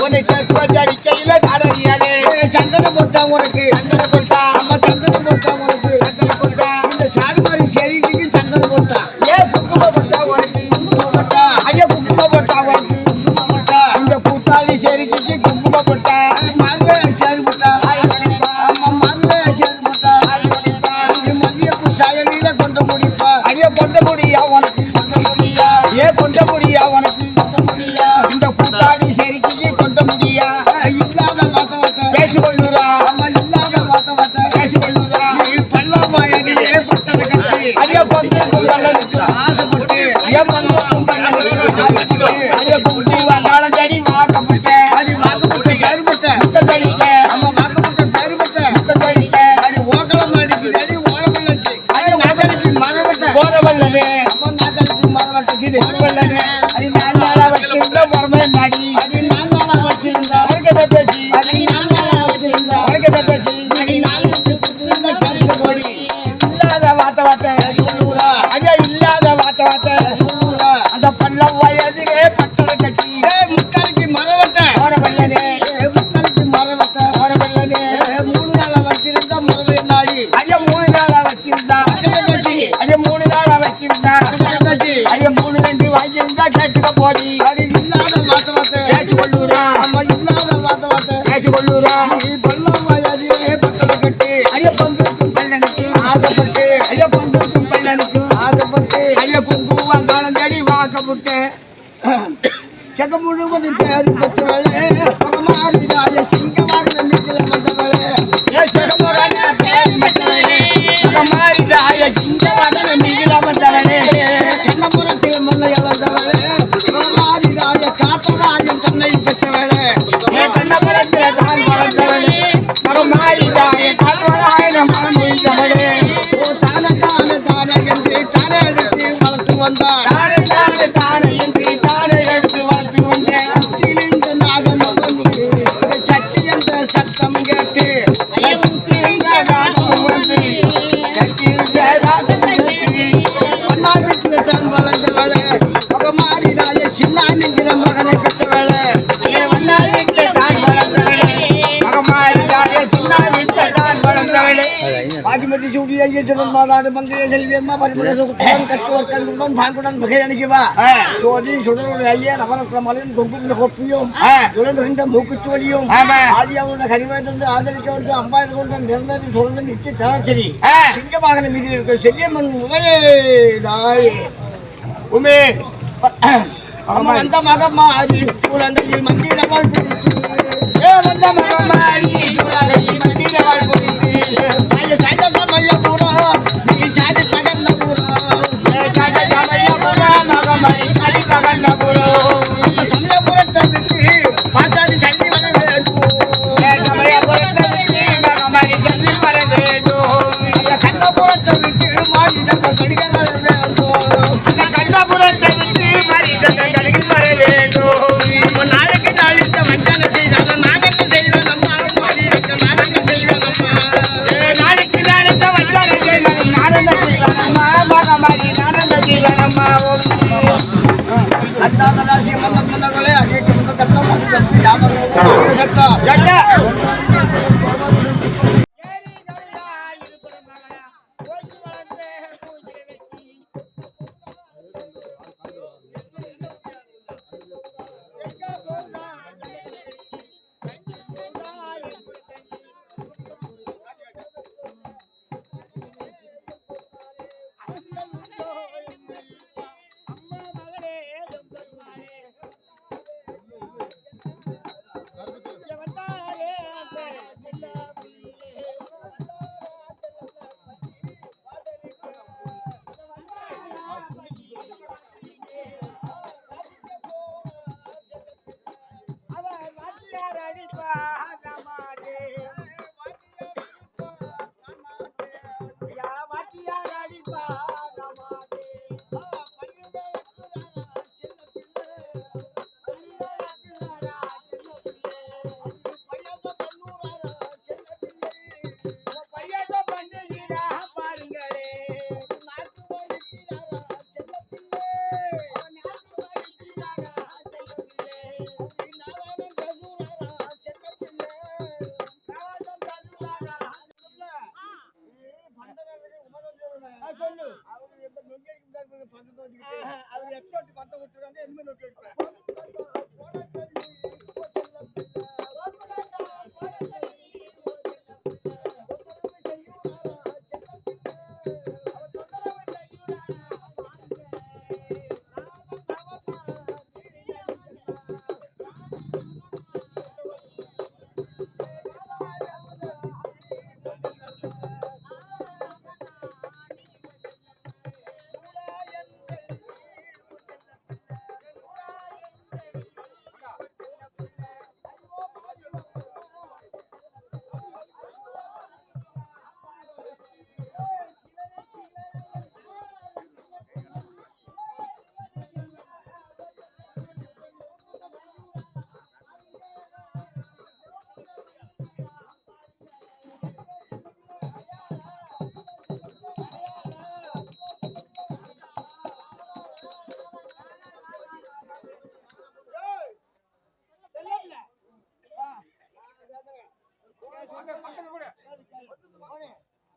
உன்னை தக்குவ அடிக்கையில தடவியாலே சந்தன போட்டா உனக்கு சந்தன போட்டா அம்மா சந்தன போட்டா உனக்கு. রাহি சோதிச்சுடன் மாதாடு மங்கைய செல்வியம்மா பரிமுடன் கட்டுவர்க்கன் குடன் பாங்குடன் மிகை அணிக்குவா சோதி சுடருடைய ஐயா நவரத்ன மலையும் கொங்குகின்ற கொப்பியும் துளர்கின்ற மந்திர வாழ்வு வியாபாரங்களே அறிவிக்கும் சட்டம் அது சட்டம் வியாபாரம் சட்டம்.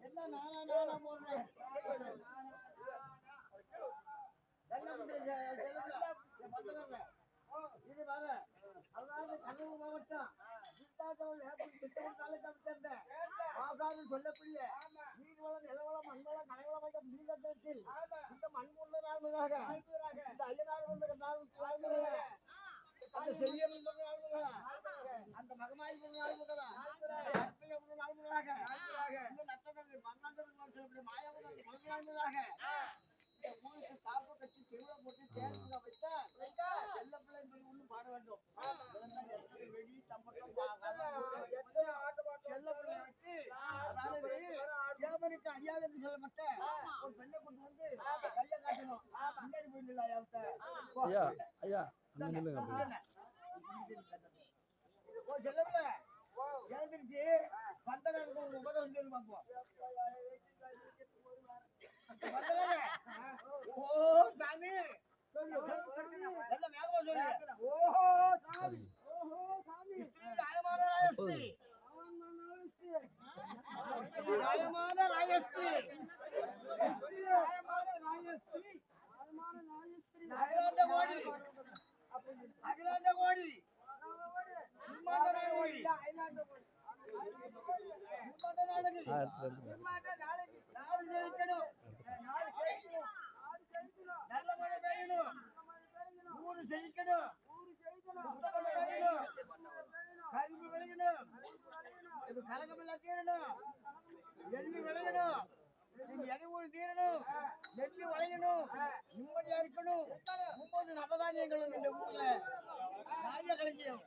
என்ன நானா நானா போடுறேன் இது வர அதாவது கண்ணூர் மாவட்டம் சொல்லக்கூடிய நீர் வளம் நிலவளம் மண்வளம் கலைவளம் நீலத்தில் இந்த மண் நாள்முகாக இந்த ஐயனார் கொண்ட அந்த செய்யல் நாள்முகாக அந்த மகமாய் கொண்ட நாள்முகாக அற்பைய ஊருக்கு காப்பு கட்டி திருவிழா போட்டு தேர்தல் வைத்தா செல்ல பிள்ளை என்பது ஒண்ணு பாட வேண்டும். வெடி தம்பட்டம் செல்ல பிள்ளை வச்சு அதாவது தேவனுக்கு அடியாள் என்று சொல்ல மாட்டேன் ஒரு பெண்ணை கொண்டு வந்து கையை காட்டணும். முன்னாடி போயிடல ஐயா ஐயா செல்லப்பிள்ள எழுந்திருச்சு பந்தகாரருக்கு ஒரு உபதரம் செய்து பார்ப்போம் பந்தகாரே, ஓ சாமி. எல்லாம் வேகமா சொல்லு. ஓஹோ சாமி. ஓஹோ சாமி நியாயமான ராயஸ்ரீ கரும்பு விளையணும் இது தீரணும் எள்ளு விளையணும் எடையூறு தீரணும் நெல்லு விளையணும் நிம்மதியா இருக்கணும் முப்பது நவதானியங்களும் இந்த ஊர்ல காரிய களஞ்சியம்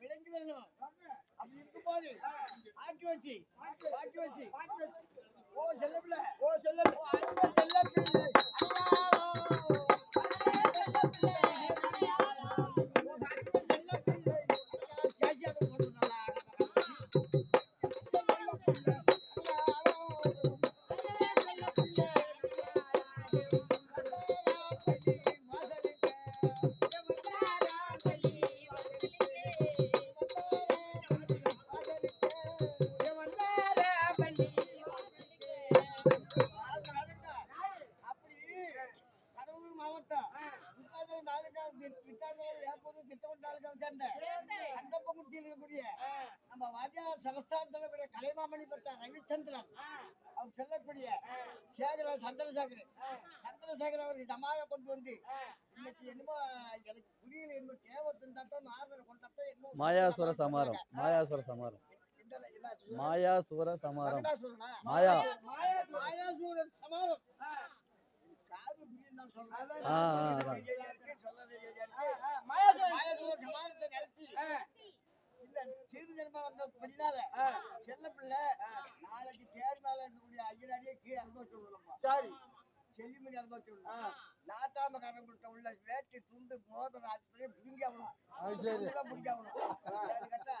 விளைஞ்சு வரணும் அப்படி இருக்கும்போது ஆட்டி வச்சு ஆட்டி வச்சு. ஓ செல்லப்பிள்ள ஓ செல்ல ஓ சேகர சந்திரசேகர் சந்திரசேகர் அவர் ஜமாக கொண்டு வந்து இன்னைக்கு என்னமோ எனக்கு புரியல என்னமோ தேவத்தின் தட்டம் ஆதரவு கொண்டாட்டம் என்னமோ மாயாசுர சமாரம் மாயாசுர சமாரம்? மாயாசுர சமாரம்? மாயா மாயா மாயாசூரன் சமாரம். மாயாசூரன் சமாரத்தை நடத்தி சிறு ஜென்மம் வந்த பின்னால செல்ல பிள்ளை நாளைக்கு தேர் மேல இருக்கக்கூடிய ஐயனாரியே கீழே வச்சுடணும் சரி. செல்லிமணி வச்சுடணும் நாட்டாம காரங்கிட்ட உள்ள வேட்டி துண்டு மோதிர ஆத்திரையே பிடுங்கி ஆகணும். பிடிக்க ஆகணும். கேட்டா?